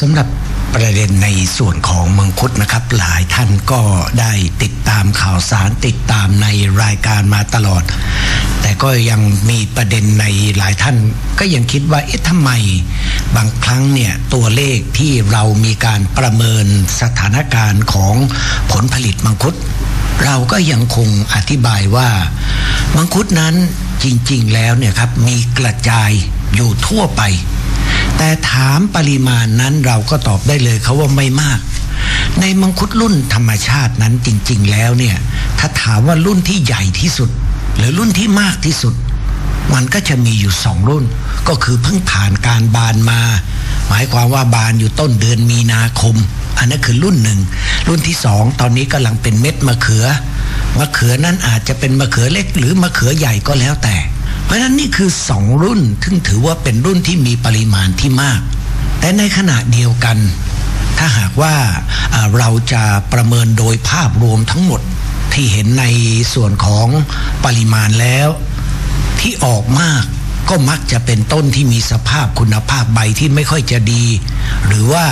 สำหรับประเด็นในส่วนของมังคุดนะครับ หลายท่านก็ได้ติดตามข่าวสารติดตามในรายการมาตลอด แต่ก็ยังมีประเด็นในหลายท่าน ก็ยังคิดว่าเอ๊ะทำไม บางครั้งเนี่ยตัวเลขที่เรามีการประเมินสถานการณ์ของผลผลิตมังคุด เราก็ยังคงอธิบายว่า มังคุดนั้นจริงๆแล้วเนี่ยครับมีกระจายอยู่ทั่วไป แต่ถามปริมาณนั้นเราก็ตอบได้เลยเขาว่าไม่มาก ในมังคุดรุ่นธรรมชาตินั้นจริง ๆ แล้วเนี่ย ถ้าถามว่ารุ่นที่ใหญ่ที่สุด หรือรุ่นที่มากที่สุด มันก็จะมีอยู่สองรุ่น ก็คือเพิ่งผ่านการบานมา หมายความว่าบานอยู่ต้นเดือนมีนาคม อันนั้นคือรุ่นหนึ่ง รุ่นที่สองตอนนี้กำลังเป็นเม็ดมะเขือมะเขือนั้นอาจจะเป็นมะเขือเล็กหรือมะเขือใหญ่ก็แล้วแต่ ราะฉะนั้นนี่คือสองรุ่นซึ่งถือว่าเป็นรุ่นที่มีปริมาณที่มาก แต่ในขณะเดียวกัน ถ้าหากว่าเราจะประเมินโดยภาพรวมทั้งหมดที่เห็นในส่วนของปริมาณแล้ว ที่ออกมากก็มักจะเป็นต้นที่มีสภาพคุณภาพใบที่ไม่ค่อยจะดี หรือว่า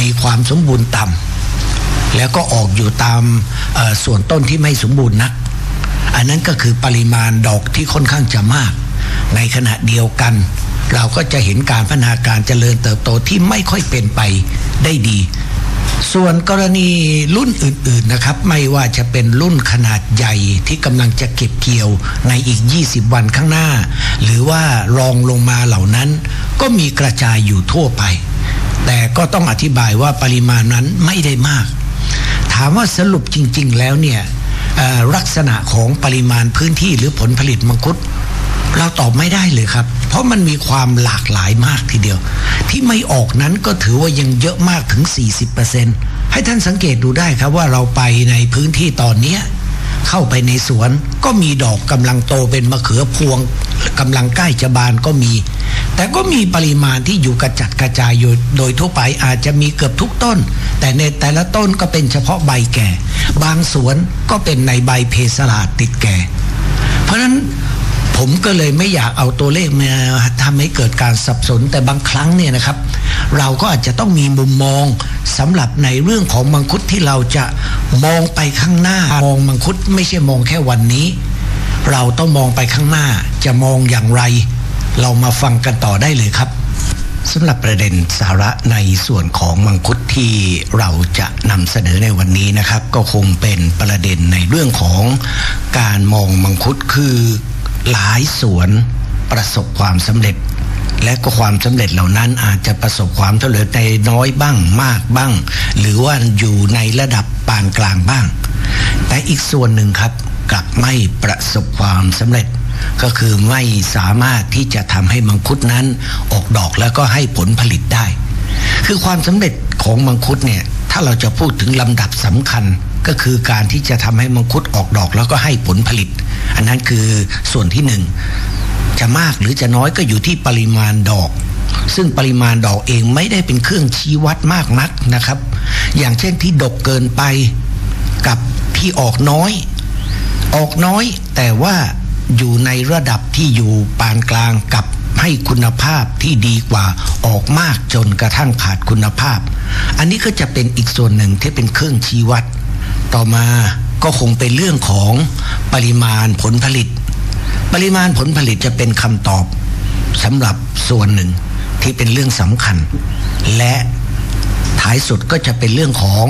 มีความสมบูรณ์ต่ำแล้วก็ออกอยู่ตามส่วนต้นที่ไม่สมบูรณ์นัก อันนั้นก็คือปริมาณดอกที่ค่อนข้างจะมาก ในขณะเดียวกัน เราก็จะเห็นการพัฒนาการเจริญเติบโตที่ไม่ค่อยเป็นไปได้ดี ส่วนกรณีรุ่นอื่นๆนะครับ ไม่ว่าจะเป็นรุ่นขนาดใหญ่ที่กำลังจะเก็บเกี่ยวในอีก 20 วันข้างหน้า หรือว่ารองลงมาเหล่านั้น ก็มีกระจายอยู่ทั่วไป แต่ก็ต้องอธิบายว่าปริมาณนั้นไม่ได้มาก ถามว่าสรุปจริง ๆ แล้วเนี่ย ลักษณะของปริมาณพื้นที่หรือผลผลิตมังคุด เราตอบไม่ได้เลยครับ เพราะมันมีความหลากหลายมากทีเดียว ที่ไม่ออกนั้นก็ถือว่ายังเยอะมากถึง 40%ให้ท่านสังเกตดูได้ครับว่าเราไปในพื้นที่ตอนเนี้ย เข้าไปในสวน ก็มีดอกกำลังโตเป็นมะเขือพวงกำลังใกล้จะบานก็มี แต่ก็มีปริมาณที่อยู่กระจัดกระจายอยู่โดยทั่วไปอาจจะมีเกือบทุกต้น แต่ในแต่ละต้นก็เป็นเฉพาะใบแก่ บางสวนก็เป็นในใบเพสลาดติดแก่ เพราะฉะนั้น ผมก็เลยไม่อยากเอาตัวเลขมาทำให้เกิดการสับสนแต่บางครั้งเนี่ยนะครับ เราก็อาจจะต้องมีมุมมองสำหรับในเรื่องของมังคุดที่เราจะมองไปข้างหน้ามองมังคุดไม่ใช่มองแค่วันนี้ เราต้องมองไปข้างหน้าจะมองอย่างไร เรามาฟังกันต่อได้เลยครับสำหรับประเด็นสาระในส่วนของมังคุดที่เราจะนำเสนอในวันนี้นะครับ ก็คงเป็นประเด็นในเรื่องของการมองมังคุดคือ หลายสวนประสบความสำเร็จ และก็ความสำเร็จเหล่านั้นอาจจะประสบความสำเร็จในน้อยบ้างมากบ้าง หรือว่าอยู่ในระดับปานกลางบ้าง แต่อีกส่วนหนึ่งครับกลับไม่ประสบความสำเร็จ ก็คือไม่สามารถที่จะทำให้มังคุดนั้นออกดอกแล้วก็ให้ผลผลิตได้ คือความสำเร็จของมังคุดเนี่ยถ้าเราจะพูดถึงลำดับสำคัญ ก็คือการที่จะทำให้มังคุดออกดอกแล้วก็ให้ผลผลิต อันนั้นคือส่วนที่หนึ่งจะมากหรือจะน้อยก็อยู่ที่ปริมาณดอก ซึ่งปริมาณดอกเองไม่ได้เป็นเครื่องชี้วัดมากนักนะครับ อย่างเช่นที่ดกเกินไปกับที่ออกน้อย ออกน้อยแต่ว่าอยู่ในระดับที่อยู่ปานกลางกับให้คุณภาพที่ดีกว่าออกมากจนกระทั่งขาดคุณภาพ อันนี้ก็จะเป็นอีกส่วนหนึ่งที่เป็นเครื่องชี้วัด ต่อมาก็คงเป็นเรื่องของปริมาณผลผลิต ปริมาณผลผลิตจะเป็นคำตอบสำหรับส่วนหนึ่งที่เป็นเรื่องสำคัญ และท้ายสุดก็จะเป็นเรื่องของ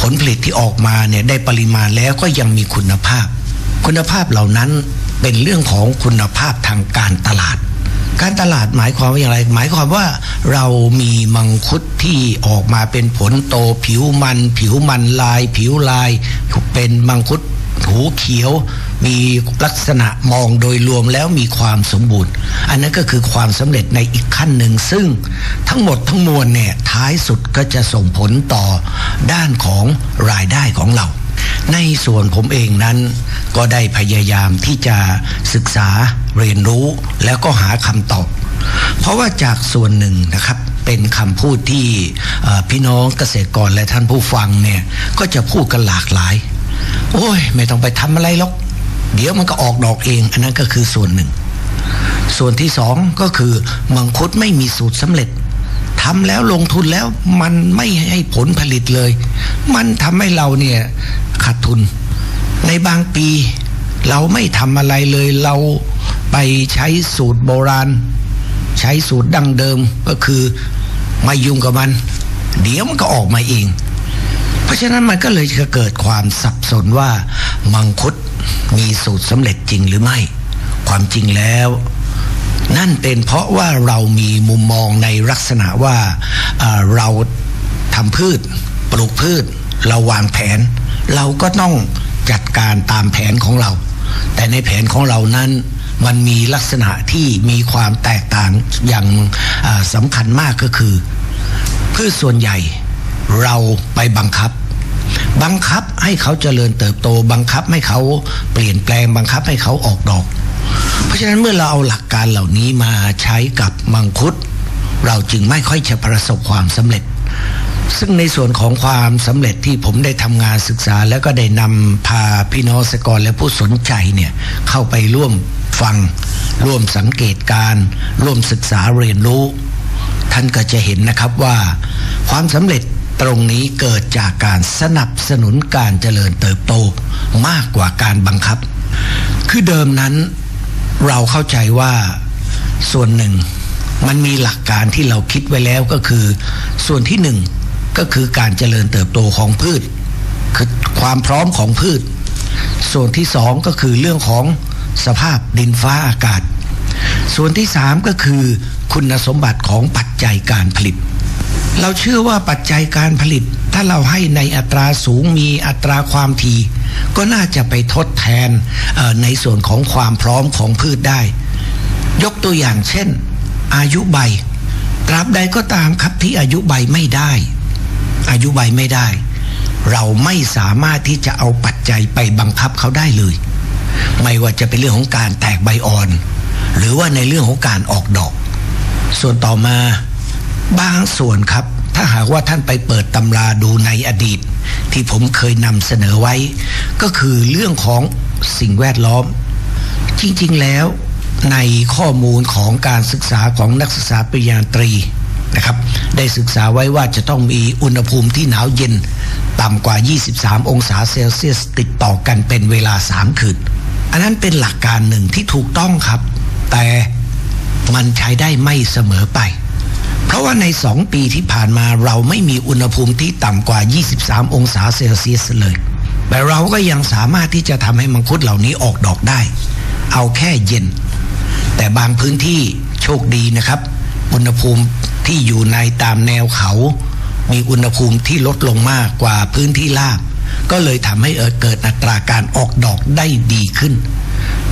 ผลผลิตที่ออกมาเนี่ยได้ปริมาณแล้วก็ยังมีคุณภาพ คุณภาพเหล่านั้นเป็นเรื่องของคุณภาพทางการตลาด การตลาดหมายความว่าอย่างไร หมายความว่าเรามีมังคุดที่ออกมาเป็นผลโตผิวมัน ผิวมันลาย ผิวลาย เป็นมังคุดหูเขียว มีลักษณะมองโดยรวมแล้วมีความสมบูรณ์ อันนั้นก็คือความสำเร็จในอีกขั้นหนึ่ง ซึ่งทั้งหมดทั้งมวลเนี่ยท้ายสุดก็จะส่งผลต่อด้านของรายได้ของเรา ในส่วนผมเองนั้นก็ได้พยายามที่จะศึกษาเรียนรู้แล้วก็หาคำตอบ เพราะว่าจากส่วนหนึ่งนะครับเป็นคำพูดที่พี่น้องเกษตรกรและท่านผู้ฟังเนี่ยก็จะพูดกันหลากหลาย โอ้ย ไม่ต้องไปทำอะไรหรอกเดี๋ยวมันก็ออกดอกเอง อันนั้นก็คือส่วนหนึ่ง ส่วนที่สองก็คือมังคุดไม่มีสูตรสำเร็จทำแล้วลงทุนแล้วมันไม่ให้ผลผลิตเลย มันทำให้เราเนี่ย ขาดทุน ในบางปีเราไม่ทำอะไรเลยเราไปใช้สูตรโบราณ ใช้สูตรดั้งเดิมก็คือไม่ยุ่งกับมัน เดี๋ยวมันก็ออกมาเอง เพราะฉะนั้นมันก็เลยจะเกิดความสับสนว่า มังคุดมีสูตรสำเร็จจริงหรือไม่ ความจริงแล้ว นั่นเป็นเพราะว่าเรามีมุมมองในลักษณะว่าเเราทำพืช ปลูกพืช เราวางแผน เราก็ต้องจัดการตามแผนของเรา แต่ในแผนของเรานั้นมันมีลักษณะที่มีความแตกต่างอย่างสำคัญมากก็คือพืชส่วนใหญ่เราไปบังคับ บังคับให้เขาเจริญเติบโต บังคับให้เขาเปลี่ยนแปลงบังคับให้เขาออกดอก เพราะฉะนั้นเมื่อเราเอาหลักการเหล่านี้มาใช้กับมังคุด เราจึงไม่ค่อยจะประสบความสำเร็จ ซึ่งในส่วนของความสำเร็จที่ผมได้ทำงานศึกษา แล้วก็ได้นำพาพี่น้องสกรและผู้สนใจเนี่ยเข้าไปร่วมฟัง ร่วมสังเกตการ ร่วมศึกษาเรียนรู้ ท่านก็จะเห็นนะครับว่า ความสำเร็จตรงนี้เกิดจากการสนับสนุนการเจริญเติบโตมากกว่าการบังคับ คือเดิมนั้นเราเข้าใจว่าส่วนหนึ่งมันมีหลักการที่เราคิดไว้แล้วก็คือ ส่วนที่หนึ่ง ก็คือการเจริญเติบโตของพืช คือความพร้อมของพืช ส่วนที่สองก็คือเรื่องของสภาพดินฟ้าอากาศ ส่วนที่สามก็คือคุณสมบัติของปัจจัยการผลิต เราเชื่อว่าปัจจัยการผลิต ถ้าเราให้ในอัตราสูงมีอัตราความถี่ก็น่าจะไปทดแทนในส่วนของความพร้อมของพืชได้ ยกตัวอย่างเช่น อายุใบตราบใดก็ตามครับที่อายุใบไม่ได้ อายุใบไม่ได้ เราไม่สามารถที่จะเอาปัจจัยไปบังคับเขาได้เลย ไม่ว่าจะเป็นเรื่องของการแตกใบอ่อน หรือว่าในเรื่องของการออกดอก ส่วนต่อมาบางส่วนครับ ถ้าหากว่าท่านไปเปิดตำราดูในอดีต ที่ผมเคยนำเสนอไว้ ก็คือเรื่องของสิ่งแวดล้อม จริงๆแล้วในข้อมูลของการศึกษาของนักศึกษาปริญญาตรี นะครับ ได้ศึกษาไว้ว่าจะต้องมีอุณหภูมิที่หนาวเย็น ต่ำกว่า 23 องศาเซลเซียส ติดต่อกันเป็นเวลา 3 คืน อันนั้นเป็นหลักการหนึ่งที่ถูกต้องครับ แต่มันใช้ได้ไม่เสมอไป เพราะว่าในสองปีที่ผ่านมาเราไม่มีอุณหภูมิที่ต่ำกว่า 23 องศาเซลเซียสเลย แต่เราก็ยังสามารถที่จะทำให้มังคุดเหล่านี้ออกดอกได้ เอาแค่เย็น แต่บางพื้นที่โชคดีนะครับ อุณหภูมิ ที่อยู่ในตามแนวเขา มีอุณหภูมิที่ลดลงมากกว่าพื้นที่ลาบ ก็เลยทำให้เกิดอัตราการออกดอกได้ดีขึ้น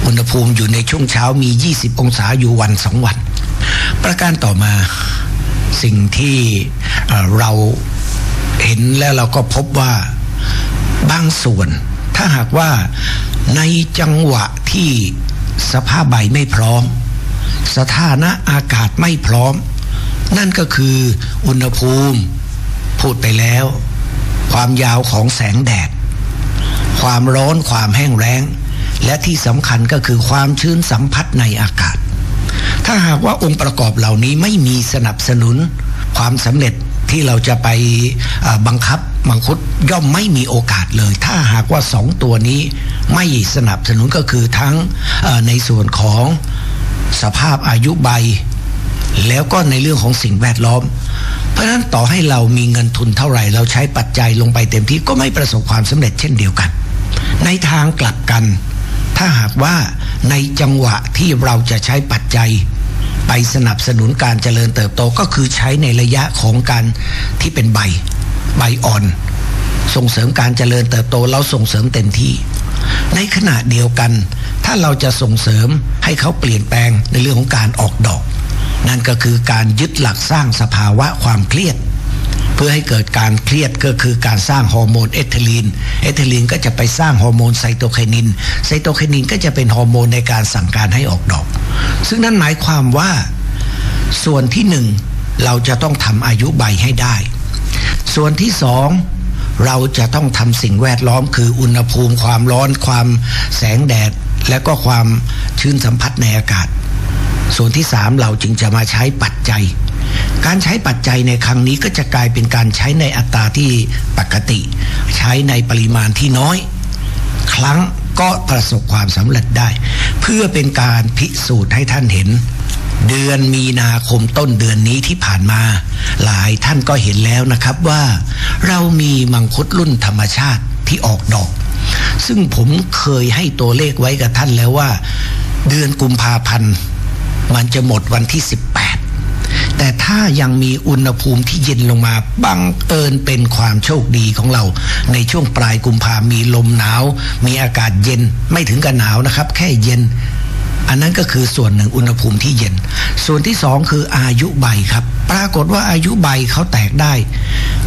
อุณหภูมิอยู่ในช่วงเช้ามี 20 องศาอยู่วันสองวัน ประการต่อมาสิ่งที่เราเห็นแล้วเราก็พบว่าบางส่วน ถ้าหากว่าในจังหวะที่สภาพใบไม่พร้อม สถานะอากาศไม่พร้อม นั่นก็คืออุณหภูมิพูดไปแล้ว ความยาวของแสงแดด ความร้อนความแห้งแล้ง และที่สำคัญก็คือความชื้นสัมผัสในอากาศ ถ้าหากว่าองค์ประกอบเหล่านี้ไม่มีสนับสนุน ความสำเร็จที่เราจะไปบังคับมังคุดย่อมไม่มีโอกาสเลย ถ้าหากว่าสองตัวนี้ไม่สนับสนุนก็คือทั้งในส่วนของสภาพอายุใบ แล้วก็ในเรื่องของสิ่งแวดล้อม เพราะฉะนั้นต่อให้เรามีเงินทุนเท่าไหร่ เราใช้ปัจจัยลงไปเต็มที่ก็ไม่ประสบความสำเร็จเช่นเดียวกัน ในทางกลับกัน ถ้าหากว่าในจังหวะที่เราจะใช้ปัจจัยไปสนับสนุนการเจริญเติบโตก็คือใช้ในระยะของการที่เป็นใบใบอ่อน ส่งเสริมการเจริญเติบโตเราส่งเสริมเต็มที่ ในขณะเดียวกัน ถ้าเราจะส่งเสริมให้เขาเปลี่ยนแปลงในเรื่องของการออกดอก นั่นก็คือการยึดหลักสร้างสภาวะความเครียด เพื่อให้เกิดการเครียดก็คือการสร้างฮอร์โมนเอทิลีน เอทิลีนก็จะไปสร้างฮอร์โมนไซโตไคนิน ไซโตไคนินก็จะเป็นฮอร์โมนในการสั่งการให้ออกดอก ซึ่งนั่นหมายความว่าส่วนที่หนึ่งเราจะต้องทำอายุใบให้ได้ ส่วนที่สองเราจะต้องทำสิ่งแวดล้อมคืออุณหภูมิความร้อนความแสงแดด และก็ความชื้นสัมผัสในอากาศ ส่วนที่สามเราจึงจะมาใช้ปัจจัย การใช้ปัจจัยในครั้งนี้ก็จะกลายเป็นการใช้ในอัตราที่ปกติ ใช้ในปริมาณที่น้อย ครั้งก็ประสบความสำเร็จได้ เพื่อเป็นการพิสูจน์ให้ท่านเห็น เดือนมีนาคมต้นเดือนนี้ที่ผ่านมา หลายท่านก็เห็นแล้วนะครับว่า เรามีมังคุดรุ่นธรรมชาติที่ออกดอก ซึ่งผมเคยให้ตัวเลขไว้กับท่านแล้วว่า เดือนกุมภาพันธ์ มันจะหมดวันที่ 18 แต่ถ้ายังมีอุณหภูมิที่เย็นลงมาบังเอิญเป็นความโชคดีของเรา ในช่วงปลายกุมภามีลมหนาว มีอากาศเย็นไม่ถึงกับหนาวนะครับ แค่เย็น อันนั้นก็คือส่วนหนึ่งอุณหภูมิที่เย็น ส่วนที่สองคืออายุใบครับ ปรากฏว่าอายุใบเขาแตกได้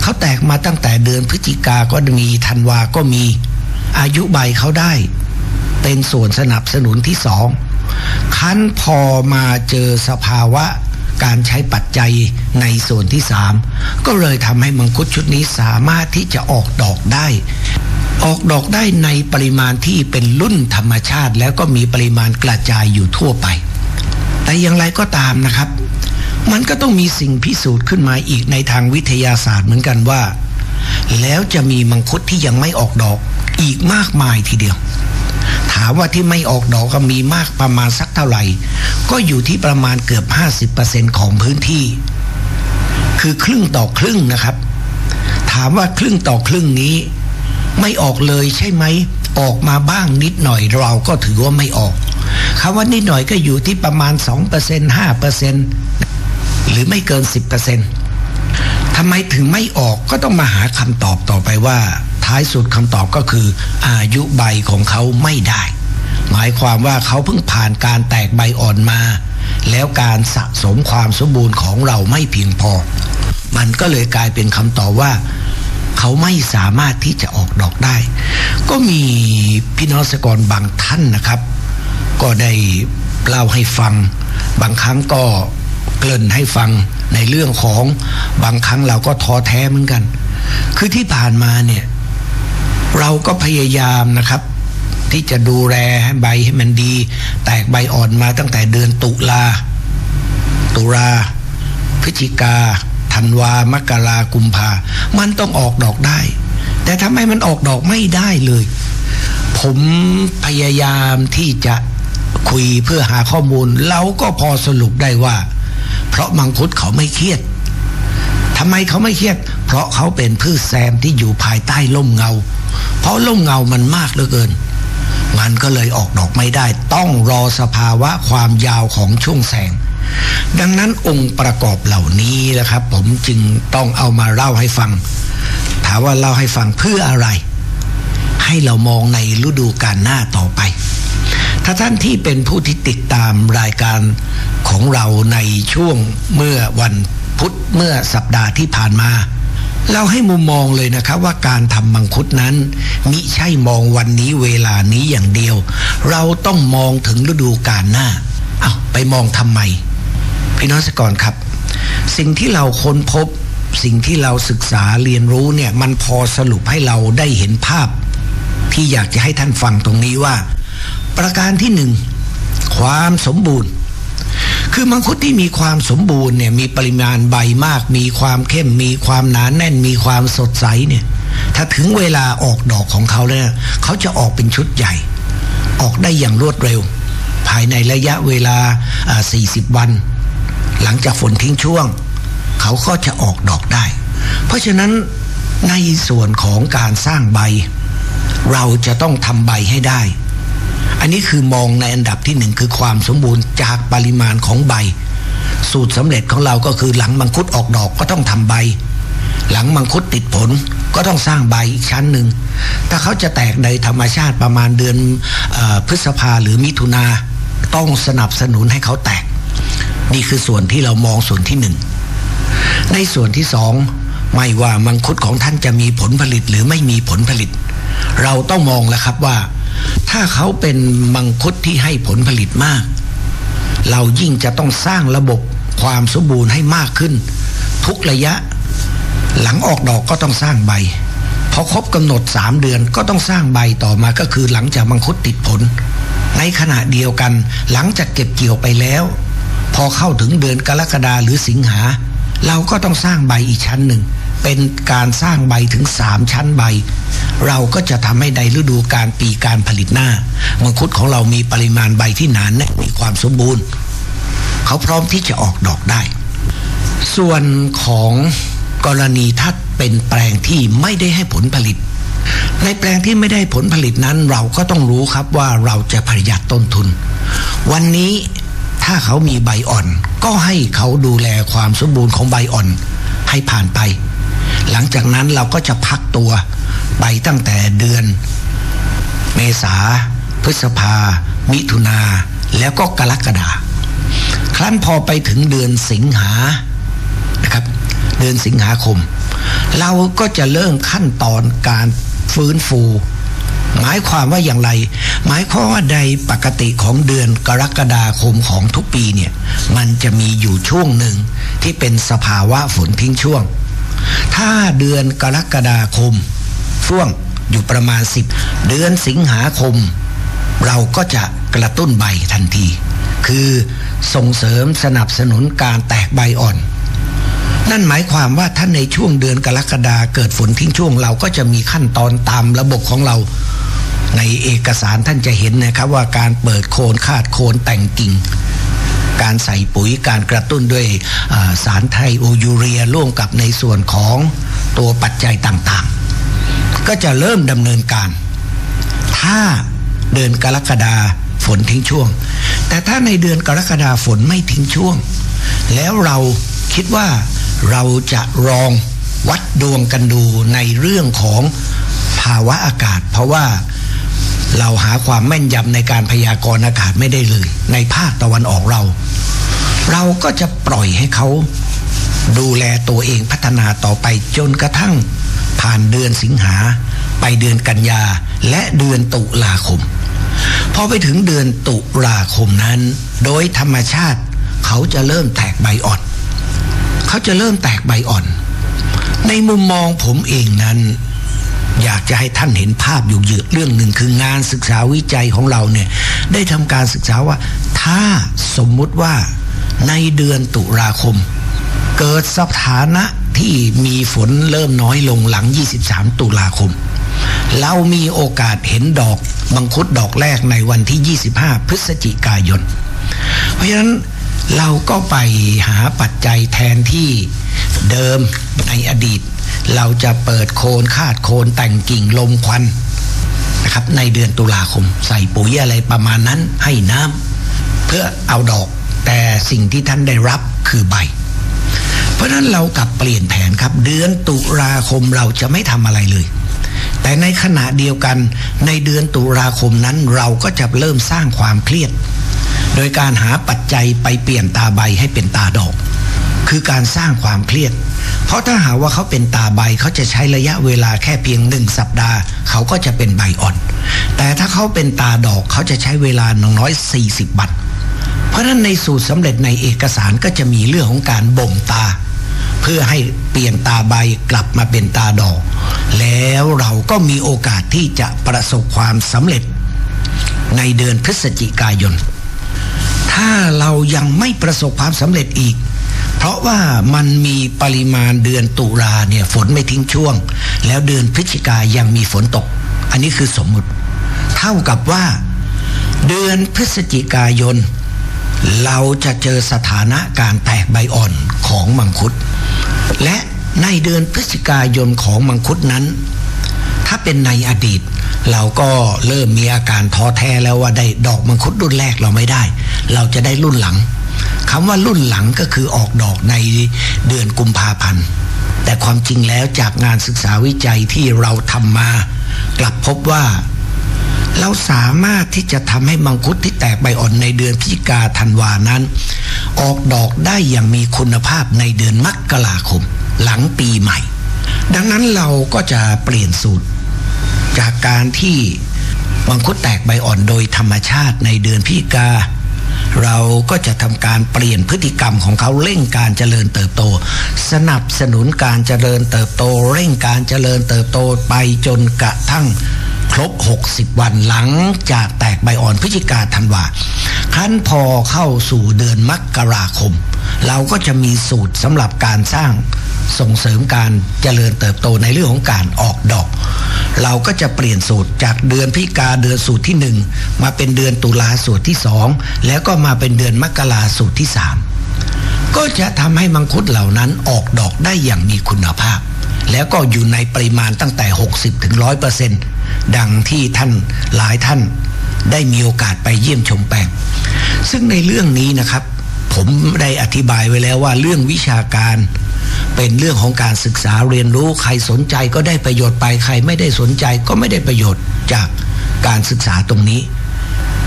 เขาแตกมาตั้งแต่เดือนพฤศจิกาก็มีธันวาก็มีอายุใบเขาได้ เป็นส่วนสนับสนุนที่สอง คั้นพอมาเจอสภาวะการใช้ปัจจัยในส่วนที่สามก็เลยทำให้มังคุดชุดนี้สามารถที่จะออกดอกได้ ออกดอกได้ในปริมาณที่เป็นรุ่นธรรมชาติ แล้วก็มีปริมาณกระจายอยู่ทั่วไป แต่อย่างไรก็ตามนะครับ มันก็ต้องมีสิ่งพิสูจน์ขึ้นมาอีกในทางวิทยาศาสตร์เหมือนกันว่า แล้วจะมีมังคุดที่ยังไม่ออกดอกอีกมากมายทีเดียวามว่าที่ไม่ออกดอกก็มีมากประมาณสักเท่าไหร่ ก็อยู่ที่ประมาณเกือบ 50%ของพื้นที่ คือครึ่งต่อครึ่งนะครับ ถามว่าครึ่งต่อครึ่งนี้ ไม่ออกเลยใช่ไหม ออกมาบ้างนิดหน่อยเราก็ถือว่าไม่ออกคำว่านิดหน่อยก็อยู่ที่ประมาณ 2% 5%หรือไม่เกิน 10%ทำไมถึงไม่ออกก็ต้องมาหาคำตอบต่อไปว่า ท้ายสุดคำตอบก็คืออายุใบของเขาไม่ได้ หมายความว่าเขาเพิ่งผ่านการแตกใบอ่อนมา แล้วการสะสมความสมบูรณ์ของเราไม่เพียงพอ มันก็เลยกลายเป็นคำตอบว่าเขาไม่สามารถที่จะออกดอกได้ ก็มีพี่น้องสกรบางท่านนะครับ ก็ได้เล่าให้ฟัง บางครั้งก็เกริ่นให้ฟังในเรื่องของบางครั้งเราก็ท้อแท้เหมือนกัน คือที่ผ่านมาเนี่ย เราก็พยายามนะครับ ที่จะดูแลให้ใบให้มันดี แตกใบอ่อนมาตั้งแต่เดือนตุลาตุลาพฤศจิกาธันวามกรากุมภามันต้องออกดอกได้ แต่ทำไมมันออกดอกไม่ได้เลย ผมพยายามที่จะคุยเพื่อหาข้อมูล เราก็พอสรุปได้ว่า เพราะมังคุดเขาไม่เครียดทำไมเขาไม่เครียด เพราะเขาเป็นพืชแซมที่อยู่ภายใต้ร่มเงา เพราะร่มเงามันมากเหลือเกิน มันก็เลยออกดอกไม่ได้ ต้องรอสภาวะความยาวของช่วงแสง ดังนั้นองค์ประกอบเหล่านี้นะครับ ผมจึงต้องเอามาเล่าให้ฟัง ถามว่าเล่าให้ฟังเพื่ออะไร ให้เรามองในฤดูกาลหน้าต่อไป ถ้าท่านที่เป็นผู้ที่ติดตามรายการของเราในช่วงเมื่อวันพุธเมื่อสัปดาห์ที่ผ่านมา เราให้มุมมองเลยนะครับว่าการทำมังคุดนั้น มิใช่มองวันนี้เวลานี้อย่างเดียว เราต้องมองถึงฤดูกาลหน้าเอาไปมองทำไม พี่น้องสกรครับ สิ่งที่เราค้นพบ สิ่งที่เราศึกษาเรียนรู้เนี่ยมันพอสรุปให้เราได้เห็นภาพ ที่อยากจะให้ท่านฟังตรงนี้ว่า ประการที่หนึ่งความสมบูรณ์ คือมังคุดที่มีความสมบูรณ์เนี่ยมีปริมาณใบมาก มีความเข้มมีความหนานแน่นมีความสดใสเนี่ยถ้าถึงเวลาออกดอกของเขาแล้วเขาจะออกเป็นชุดใหญ่ ออกได้อย่างรวดเร็ว ภายในระยะเวลา 40 วัน หลังจากฝนทิ้งช่วง เขาก็จะออกดอกได้ เพราะฉะนั้นในส่วนของการสร้างใบ เราจะต้องทำใบให้ได้ อันนี้คือมองในอันดับที่หนึ่งคือความสมบูรณ์จากปริมาณของใบ สูตรสำเร็จของเราก็คือหลังมังคุดออกดอกก็ต้องทำใบ หลังมังคุดติดผลก็ต้องสร้างใบอีกชั้นหนึ่ง ถ้าเขาจะแตกในธรรมชาติประมาณเดือนอพฤษภาหรือมิถุนาต้องสนับสนุนให้เขาแตก นี่คือส่วนที่เรามองส่วนที่หนึ่งในส่วนที่สองไม่ว่ามังคุดของท่านจะมีผลผลิตหรือไม่มีผลผลิต เราต้องมองแล้วครับว่า ถ้าเขาเป็นมังคุดที่ให้ผลผลิตมาก เรายิ่งจะต้องสร้างระบบความสมบูรณ์ให้มากขึ้น ทุกระยะ หลังออกดอกก็ต้องสร้างใบพอครบกำหนดสามเดือนก็ต้องสร้างใบต่อมาก็คือหลังจากมังคุดติดผล ในขณะเดียวกันหลังจากเก็บเกี่ยวไปแล้ว พอเข้าถึงเดือนกรกฎาหรือสิงหา เราก็ต้องสร้างใบอีกชั้นหนึ่ง เป็นการสร้างใบถึงสามชั้นใบ เราก็จะทำให้ในฤดูการปีการผลิตหน้ามังคุดของเรามีปริมาณใบที่หนานแน่นมีความสมบูรณ์ เขาพร้อมที่จะออกดอกได้ ส่วนของกรณีถ้าเป็นแปลงที่ไม่ได้ให้ผลผลิต ในแปลงที่ไม่ได้ผลผลิตนั้น เราก็ต้องรู้ครับว่าเราจะประหยัดต้นทุน วันนี้ ถ้าเขามีใบอ่อน ก็ให้เขาดูแลความสมบูรณ์ของใบอ่อนให้ผ่านไป หลังจากนั้นเราก็จะพักตัวไปตั้งแต่เดือน เมษา พฤษภา มิถุนา แล้วก็กรกฎาครั้นพอไปถึงเดือนสิงหานะครับเดือนสิงหาคม เราก็จะเริ่มขั้นตอนการฟื้นฟู หมายความว่าอย่างไร หมายความว่าในปกติของเดือนกรกฎาคมของทุกปีเนี่ยมันจะมีอยู่ช่วงหนึ่งที่เป็นสภาวะฝนทิ้งช่วง ถ้าเดือนกรกฎาคมช่วงอยู่ประมาณ 10 เดือนสิงหาคม เราก็จะกระตุ้นใบทันที คือส่งเสริมสนับสนุนการแตกใบอ่อนนั่นหมายความว่าถ้าในช่วงเดือนกรกฎาเกิดฝนทิ้งช่วงเราก็จะมีขั้นตอนตามระบบของเรา ในเอกสารท่านจะเห็นนะครับว่าการเปิดโคนคาดโคนแต่งกิ่ง การใส่ปุ๋ยการกระตุ้นด้วยสารไทโอยูเรียร่วมกับในส่วนของตัวปัจจัยต่างๆ ก็จะเริ่มดำเนินการ ถ้าเดือนกรกฎาฝนทิ้งช่วง แต่ถ้าในเดือนกรกฎาฝนไม่ทิ้งช่วง แล้วเราคิดว่าเราจะลองวัดดวงกันดูในเรื่องของภาวะอากาศ เพราะว่า เราหาความแม่นยำในการพยากรณ์อากาศไม่ได้เลย ในภาคตะวันออกเรา เราก็จะปล่อยให้เขาดูแลตัวเองพัฒนาต่อไปจนกระทั่ง ผ่านเดือนสิงหา ไปเดือนกันยาและเดือนตุลาคม พอไปถึงเดือนตุลาคมนั้น โดยธรรมชาติ เขาจะเริ่มแตกใบอ่อน เขาจะเริ่มแตกใบอ่อน ในมุมมองผมเองนั้น อยากจะให้ท่านเห็นภาพอยู่เยอะเรื่องหนึ่งคืองานศึกษาวิจัยของเราเนี่ยได้ทำการศึกษาว่า ถ้าสมมุติว่าในเดือนตุลาคม เกิดสถานะที่มีฝนเริ่มน้อยลงหลัง 23 ตุลาคม เรามีโอกาสเห็นดอกบังคุดดอกแรกในวันที่ 25 พฤศจิกายน เพราะฉะนั้นเราก็ไปหาปัจจัยแทนที่เดิมในอดีต เราจะเปิดโคนคาดโคนแต่งกิ่งลมควันนะครับในเดือนตุลาคม ใส่ปุ๋ยอะไรประมาณนั้นให้น้ำเพื่อเอาดอก แต่สิ่งที่ท่านได้รับคือใบ เพราะนั้นเรากลับเปลี่ยนแผนครับ เดือนตุลาคมเราจะไม่ทำอะไรเลย แต่ในขณะเดียวกันในเดือนตุลาคมนั้นเราก็จะเริ่มสร้างความเครียด โดยการหาปัจจัยไปเปลี่ยนตาใบให้เป็นตาดอก คือการสร้างความเครียด เพราะถ้าหาว่าเขาเป็นตาใบเขาจะใช้ระยะเวลาแค่เพียงหนึ่งสัปดาห์ เขาก็จะเป็นใบอ่อน แต่ถ้าเขาเป็นตาดอกเขาจะใช้เวลาน้อยสี่สิบวันเพราะนั้นในสูตรสำเร็จในเอกสารก็จะมีเรื่องของการบ่มตา เพื่อให้เปลี่ยนตาใบกลับมาเป็นตาดอก แล้วเราก็มีโอกาสที่จะประสบความสำเร็จ ในเดือนพฤศจิกายน ถ้าเรายังไม่ประสบความสำเร็จอีก เพราะว่ามันมีปริมาณเดือนตุลาเนี่ยฝนไม่ทิ้งช่วง แล้วเดือนพฤศจิกายังมีฝนตก อันนี้คือสมมุติ เท่ากับว่า เดือนพฤศจิกายน เราจะเจอสถานะการแตกใบอ่อนของมังคุด และในเดือนพฤศจิกายนของมังคุดนั้น ถ้าเป็นในอดีต เราก็เริ่มมีอาการท้อแท้แล้วว่าได้ดอกมังคุดรุ่นแรกเราไม่ได้ เราจะได้รุ่นหลัง คำว่ารุ่นหลังก็คือออกดอกในเดือนกุมภาพันธ์ แต่ความจริงแล้วจากงานศึกษาวิจัยที่เราทำมา กลับพบว่า เราสามารถที่จะทำให้มังคุดที่แตกใบอ่อนในเดือนพฤศจิกาธันวานั้น ออกดอกได้อย่างมีคุณภาพในเดือนมกราคม หลังปีใหม่ ดังนั้นเราก็จะเปลี่ยนสูตร จากการที่มังคุดแตกใบอ่อนโดยธรรมชาติในเดือนพฤศจิกา เราก็จะทำการเปลี่ยนพฤติกรรมของเขาเร่งการเจริญเติบโต สนับสนุนการเจริญเติบโต เร่งการเจริญเติบโตไปจนกระทั่ง ครบ 60 วันหลังจากแตกใบอ่อนพฤศจิกาธันวาครั้นพอเข้าสู่เดือนมกราคม เราก็จะมีสูตรสำหรับการสร้างส่งเสริมการเจริญเติบโตในเรื่องของการออกดอก เราก็จะเปลี่ยนสูตรจากเดือนพฤศจิกาเดือนสูตรที่หนึ่งมาเป็นเดือนตุลาสูตรที่สองแล้วก็มาเป็นเดือนมกราสูตรที่สามก็จะทำให้มังคุดเหล่านั้นออกดอกได้อย่างมีคุณภาพ แล้วก็อยู่ในปริมาณตั้งแต่ 60ถึง ดังที่ท่านหลายท่านได้มีโอกาสไปเยี่ยมชมแปลง ซึ่งในเรื่องนี้นะครับ ผมได้อธิบายไว้แล้วว่าเรื่องวิชาการเป็นเรื่องของการศึกษาเรียนรู้ใครสนใจก็ได้ประโยชน์ไปใครไม่ได้สนใจก็ไม่ได้ประโยชน์จากการศึกษาตรงนี้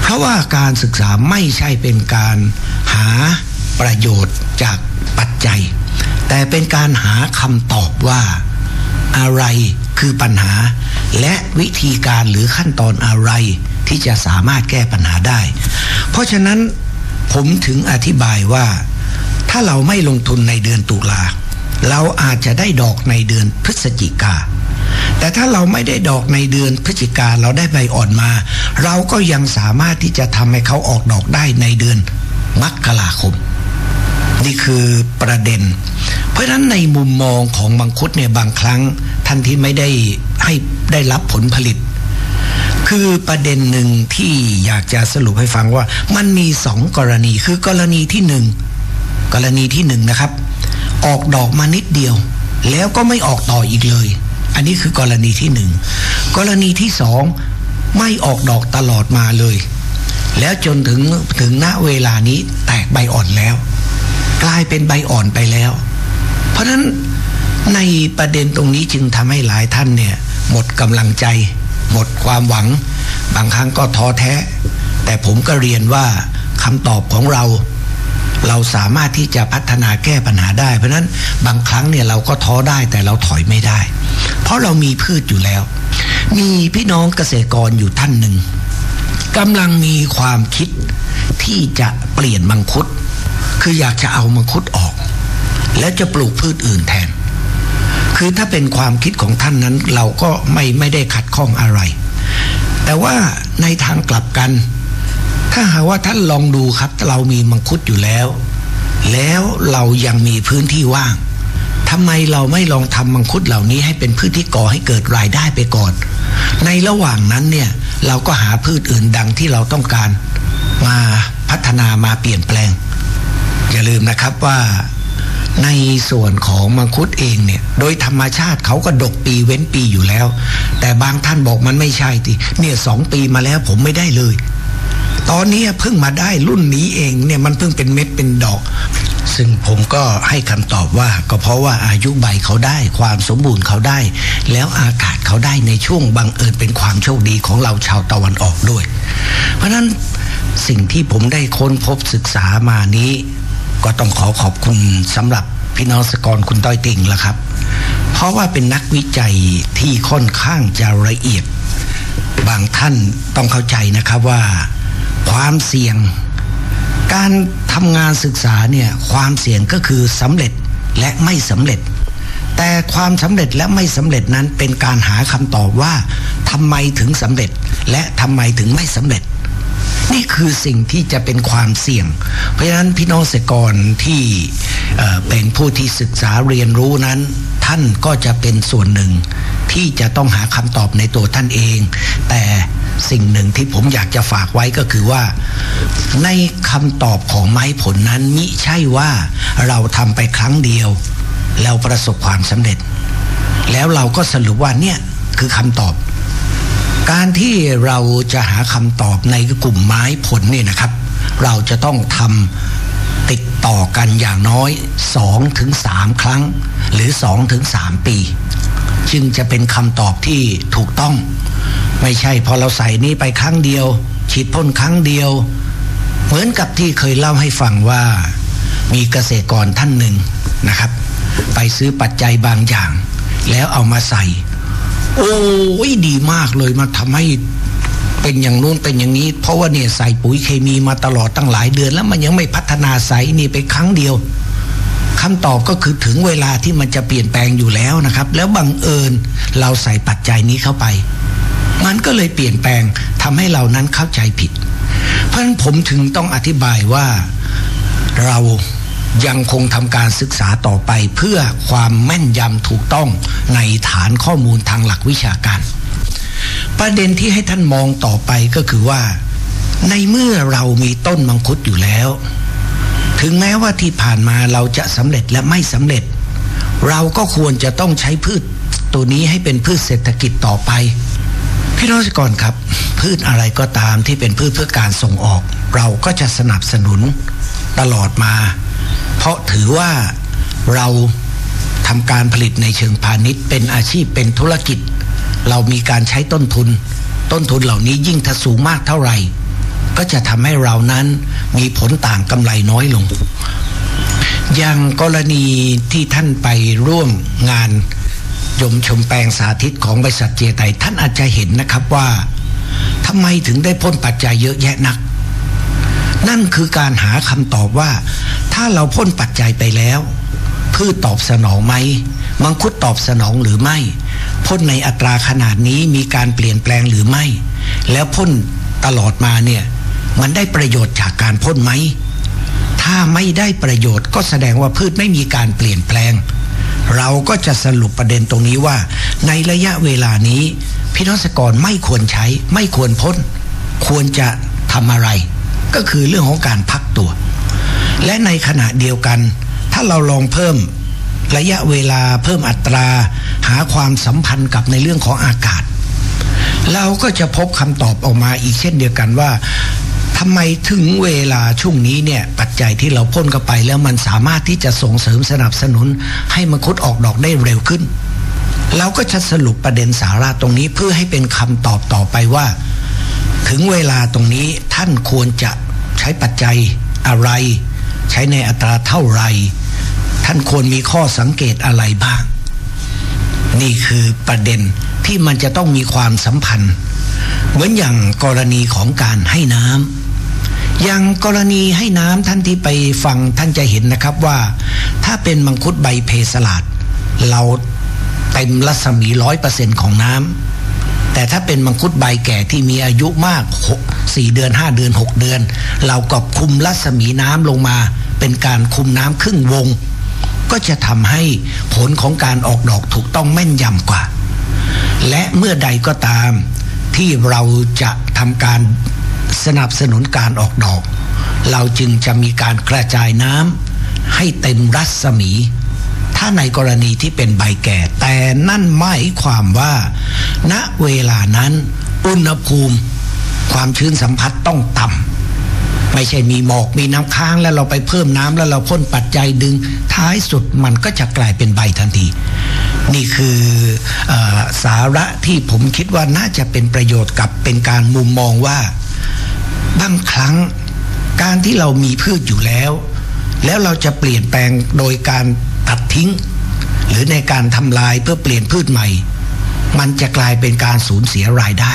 เพราะว่าการศึกษาไม่ใช่เป็นการหาประโยชน์จากปัจจัย แต่เป็นการหาคำตอบว่า อะไรคือปัญหา และวิธีการหรือขั้นตอนอะไรที่จะสามารถแก้ปัญหาได้ เพราะฉะนั้นผมถึงอธิบายว่า ถ้าเราไม่ลงทุนในเดือนตุลาเราอาจจะได้ดอกในเดือนพฤศจิกา แต่ถ้าเราไม่ได้ดอกในเดือนพฤศจิกาเราได้ใบอ่อนมา เราก็ยังสามารถที่จะทำให้เขาออกดอกได้ในเดือนมกราคม นี่คือประเด็น เพราะฉะนั้นในมุมมองของบังคุดเนี่ยบางครั้งท่านที่ไม่ได้ ให้ได้รับผลผลิต คือประเด็นหนึ่งที่อยากจะสรุปให้ฟังว่า มันมีสองกรณีคือกรณีที่หนึ่งกรณีที่หนึ่งนะครับ ออกดอกมานิดเดียว แล้วก็ไม่ออกต่ออีกเลย อันนี้คือกรณีที่หนึ่งกรณีที่สองไม่ออกดอกตลอดมาเลย แล้วจนถึงถึงณเวลานี้แตกใบอ่อนแล้ว กลายเป็นใบอ่อนไปแล้ว เพราะนั้นในประเด็นตรงนี้จึงทำให้หลายท่านเนี่ย หมดกำลังใจ หมดความหวัง บางครั้งก็ท้อแท้ แต่ผมก็เรียนว่าคำตอบของเรา เราสามารถที่จะพัฒนาแก้ปัญหาได้ เพราะนั้นบางครั้งเนี่ยเราก็ท้อได้แต่เราถอยไม่ได้ เพราะเรามีพืชอยู่แล้ว มีพี่น้องเกษตรกรอยู่ท่านหนึ่งกำลังมีความคิดที่จะเปลี่ยนมังคุด คืออยากจะเอามังคุดออก แล้วจะปลูกพืชอื่นแทน คือถ้าเป็นความคิดของท่านนั้นเราก็ไม่ไม่ได้ขัดข้องอะไร แต่ว่าในทางกลับกัน ถ้าหากว่าท่านลองดูครับเรามีมังคุดอยู่แล้ว แล้วเรายังมีพื้นที่ว่างทำไมเราไม่ลองทำมังคุดเหล่านี้ให้เป็นพืชที่ก่อให้เกิดรายได้ไปก่อน ในระหว่างนั้นเนี่ยเราก็หาพืชอื่นดังที่เราต้องการ มาพัฒนามาเปลี่ยนแปลง อย่าลืมนะครับว่า ในส่วนของมังคุดเองเนี่ย โดยธรรมชาติเขาก็ดกปีเว้นปีอยู่แล้ว แต่บางท่านบอกมันไม่ใช่ทีเนี่ยสองปีมาแล้วผมไม่ได้เลย ตอนนี้เพิ่งมาได้รุ่นนี้เองเนี่ยมันเพิ่งเป็นเม็ดเป็นดอก ซึ่งผมก็ให้คำตอบว่า ก็เพราะว่าอายุใบเขาได้ ความสมบูรณ์เขาได้ แล้วอากาศเขาได้ในช่วงบังเอิญเป็นความโชคดีของเราชาวตะวันออกด้วย เพราะฉะนั้นสิ่งที่ผมได้ค้นพบศึกษามานี้ ก็ต้องขอขอบคุณสำหรับพี่น้องสกรคุณต้อยติ่งละครับ เพราะว่าเป็นนักวิจัยที่ค่อนข้างจะละเอียด บางท่านต้องเข้าใจนะครับว่า ความเสี่ยง การทำงานศึกษาเนี่ยความเสี่ยงก็คือสำเร็จและไม่สำเร็จ แต่ความสำเร็จและไม่สำเร็จนั้นเป็นการหาคำตอบว่าทำไมถึงสำเร็จและทำไมถึงไม่สำเร็จ นี่คือสิ่งที่จะเป็นความเสี่ยง เพราะฉะนั้นพี่น้องเกษตรกรที่เอ่อเป็นผู้ที่ศึกษาเรียนรู้นั้น ท่านก็จะเป็นส่วนหนึ่งที่จะต้องหาคำตอบในตัวท่านเอง แต่สิ่งหนึ่งที่ผมอยากจะฝากไว้ก็คือว่า ในคำตอบของไม้ผลนั้นมิใช่ว่าเราทำไปครั้งเดียว แล้วประสบความสำเร็จ แล้วเราก็สรุปว่าเนี่ยคือคำตอบ การที่เราจะหาคำตอบในกลุ่มไม้ผลเนี่ยนะครับ เราจะต้องทำติดต่อกันอย่างน้อย2ถึง3ครั้ง หรือ2ถึง3ปี จึงจะเป็นคำตอบที่ถูกต้อง ไม่ใช่พอเราใส่นี้ไปครั้งเดียว ฉีดพ่นครั้งเดียว เหมือนกับที่เคยเล่าให้ฟังว่ามีเกษตรกรท่านหนึ่งนะครับ ไปซื้อปัจจัยบางอย่าง แล้วเอามาใส่ โอ้ยดีมากเลยมาทำให้เป็นอย่างนู้นเป็นอย่างนี้ เพราะว่าเนี่ยใส่ปุ๋ยเคมีมาตลอดตั้งหลายเดือน แล้วมันยังไม่พัฒนาใส่นี่ไปครั้งเดียวคำตอบก็คือถึงเวลาที่มันจะเปลี่ยนแปลงอยู่แล้วนะครับ แล้วบังเอิญเราใส่ปัจจัยนี้เข้าไป มันก็เลยเปลี่ยนแปลงทำให้เรานั้นเข้าใจผิด เพราะฉะนั้นผมถึงต้องอธิบายว่าเรา ยังคงทำการศึกษาต่อไป เพื่อความแม่นยำถูกต้องในฐานข้อมูลทางหลักวิชาการ ประเด็นที่ให้ท่านมองต่อไปก็คือว่า ในเมื่อเรามีต้นมังคุดอยู่แล้ว ถึงแม้ว่าที่ผ่านมาเราจะสำเร็จและไม่สำเร็จ เราก็ควรจะต้องใช้พืชตัวนี้ให้เป็นพืชเศรษฐกิจต่อไปพี่น้องก่อนครับ พืชอะไรก็ตามที่เป็นพืชเพื่อการส่งออก เราก็จะสนับสนุนตลอดมา เพราะถือว่าเราทำการผลิตในเชิงพาณิชย์ เป็นอาชีพเป็นธุรกิจ เรามีการใช้ต้นทุน ต้นทุนเหล่านี้ยิ่งถ้าสูงมากเท่าไหร่ ก็จะทำให้เรานั้นมีผลต่างกำไรน้อยลง อย่างกรณีที่ท่านไปร่วมงานยมชมแปลงสาธิตของบริษัทเจไตท่านอาจจะเห็นนะครับว่าทำไมถึงได้พ้นปัจจัยเยอะแยะนัก นั่นคือการหาคำตอบว่า ถ้าเราพ้นปัจจัยไปแล้ว พืชตอบสนองไหมมังคุดตอบสนองหรือไม่พ่นในอัตราขนาดนี้มีการเปลี่ยนแปลงหรือไม่ แล้วพ่นตลอดมาเนี่ยมันได้ประโยชน์จากการพ่นไหม ถ้าไม่ได้ประโยชน์ก็แสดงว่าพืชไม่มีการเปลี่ยนแปลง เราก็จะสรุปประเด็นตรงนี้ว่า ในระยะเวลานี้พี่น้องสกรไม่ควรใช้ ไม่ควรพ่นควรจะทำอะไร ก็คือเรื่องของการพักตัว และในขณะเดียวกัน ถ้าเราลองเพิ่มระยะเวลาเพิ่มอัตรา หาความสัมพันธ์กับในเรื่องของอากาศ เราก็จะพบคำตอบออกมาอีกเช่นเดียวกันว่าทำไมถึงเวลาช่วงนี้เนี่ยปัจจัยที่เราพ่นเข้าไปแล้วมันสามารถที่จะส่งเสริมสนับสนุน ให้มังคุดออกดอกได้เร็วขึ้น เราก็จะสรุปประเด็นสาระตรงนี้เพื่อให้เป็นคำตอบต่อไปว่า ถึงเวลาตรงนี้ท่านควรจะใช้ปัจจัยอะไร ใช้ในอัตราเท่าไร ท่านควรมีข้อสังเกตอะไรบ้าง นี่คือประเด็นที่มันจะต้องมีความสัมพันธ์ เหมือนอย่างกรณีของการให้น้ำอย่างกรณีให้น้ำท่านที่ไปฟังท่านจะเห็นนะครับว่า ถ้าเป็นมังคุดใบเพสลาด เราเต็มรัศมีร้อยเปอร์เซ็นต์ของน้ำ แต่ถ้าเป็นมังคุดใบแก่ที่มีอายุมากสี่เดือนห้าเดือนหกเดือน เราก็คุมรัศมีน้ำลงมา เป็นการคุมน้ำครึ่งวง ก็จะทำให้ผลของการออกดอกถูกต้องแม่นยำกว่า และเมื่อใดก็ตามที่เราจะทำการสนับสนุนการออกดอก เราจึงจะมีการกระจายน้ำให้เต็มรัศมี ถ้าในกรณีที่เป็นใบแก่ แต่นั่นหมายความว่า ณเวลานั้น อุณหภูมิ ความชื้นสัมผัสต้องต่ำไม่ใช่มีหมอกมีน้ำค้างแล้วเราไปเพิ่มน้ำแล้วเราพ่นปัจจัยดึง ท้ายสุดมันก็จะกลายเป็นใบทันที นี่คืออสาระที่ผมคิดว่าน่าจะเป็นประโยชน์กับเป็นการมุมมองว่าบางครั้งการที่เรามีพืชอยู่แล้ว แล้วเราจะเปลี่ยนแปลงโดยการ ตัดทิ้ง หรือในการทำลายเพื่อเปลี่ยนพืชใหม่ มันจะกลายเป็นการสูญเสียรายได้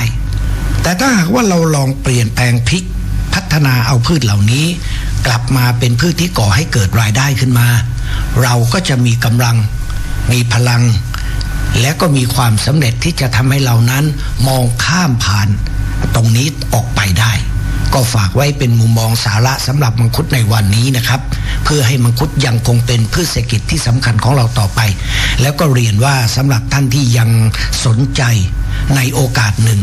แต่ถ้าหากว่าเราลองเปลี่ยนแปลงพลิก พัฒนาเอาพืชเหล่านี้ กลับมาเป็นพืชที่ก่อให้เกิดรายได้ขึ้นมา เราก็จะมีกำลัง มีพลัง และก็มีความสำเร็จที่จะทำให้เรานั้นมองข้ามผ่าน ตรงนี้ออกไปได้ ก็ฝากไว้เป็นมุมมองสาระสำหรับมังคุดในวันนี้นะครับ เพื่อให้มังคุดยังคงเป็นพืชเศรษฐกิจที่สำคัญของเราต่อไป แล้วก็เรียนว่าสำหรับท่านที่ยังสนใจในโอกาสหนึ่ง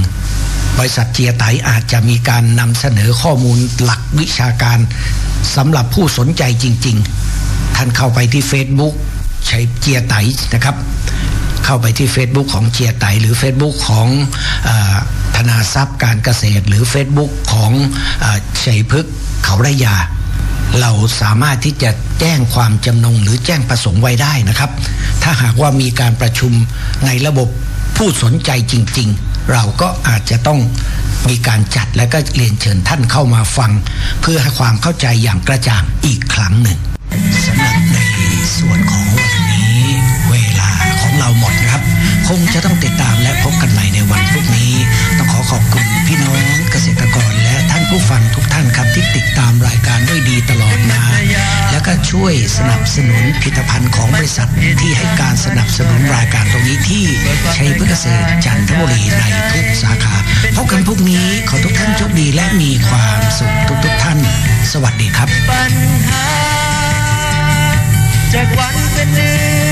บริษัทเจียไตอาจจะมีการนำเสนอข้อมูลหลักวิชาการสำหรับผู้สนใจจริง ๆ ท่านเข้าไปที่ Facebook ใช้เจียไตนะครับ เข้าไปที่ Facebook ของเจียไตหรือ Facebook ของอ ธนาทรัพย์การเกษตร หรือ Facebook ของชัยพฤกษ์เขาไรยา เราสามารถที่จะแจ้งความจำนงหรือแจ้งประสงค์ไว้ได้นะครับ ถ้าหากว่ามีการประชุมในระบบผู้สนใจจริง ๆ เราก็อาจจะต้องมีการจัดและก็เรียนเชิญท่านเข้ามาฟัง เพื่อให้ความเข้าใจอย่างกระจ่างอีกครั้งหนึ่งสำหรับในส่วนของวันนี้เวลาของเราหมดนะครับ คงจะต้องติดตามและพบกันใหม่ในวันพรุ่งนี้ อขอขอบคุณพี่น้องเกษตรกรและท่านผู้ฟังทุกท่านครับที่ติดตามรายการด้วยดีตลอดมา แล้วก็ช่วยสนับสนุนผลิตภัณฑ์ของบริษัทที่ให้การสนับสนุนรายการตรงนี้ที่ชัยพฤกษเกษตรจันทบุรีในทุกสาขาพบกันพรุ่งนี้ขอทุกท่านโชคดีและมีความสุขทุกๆท่าน สวัสดีครับปัญหาจากวันเป็นเดือน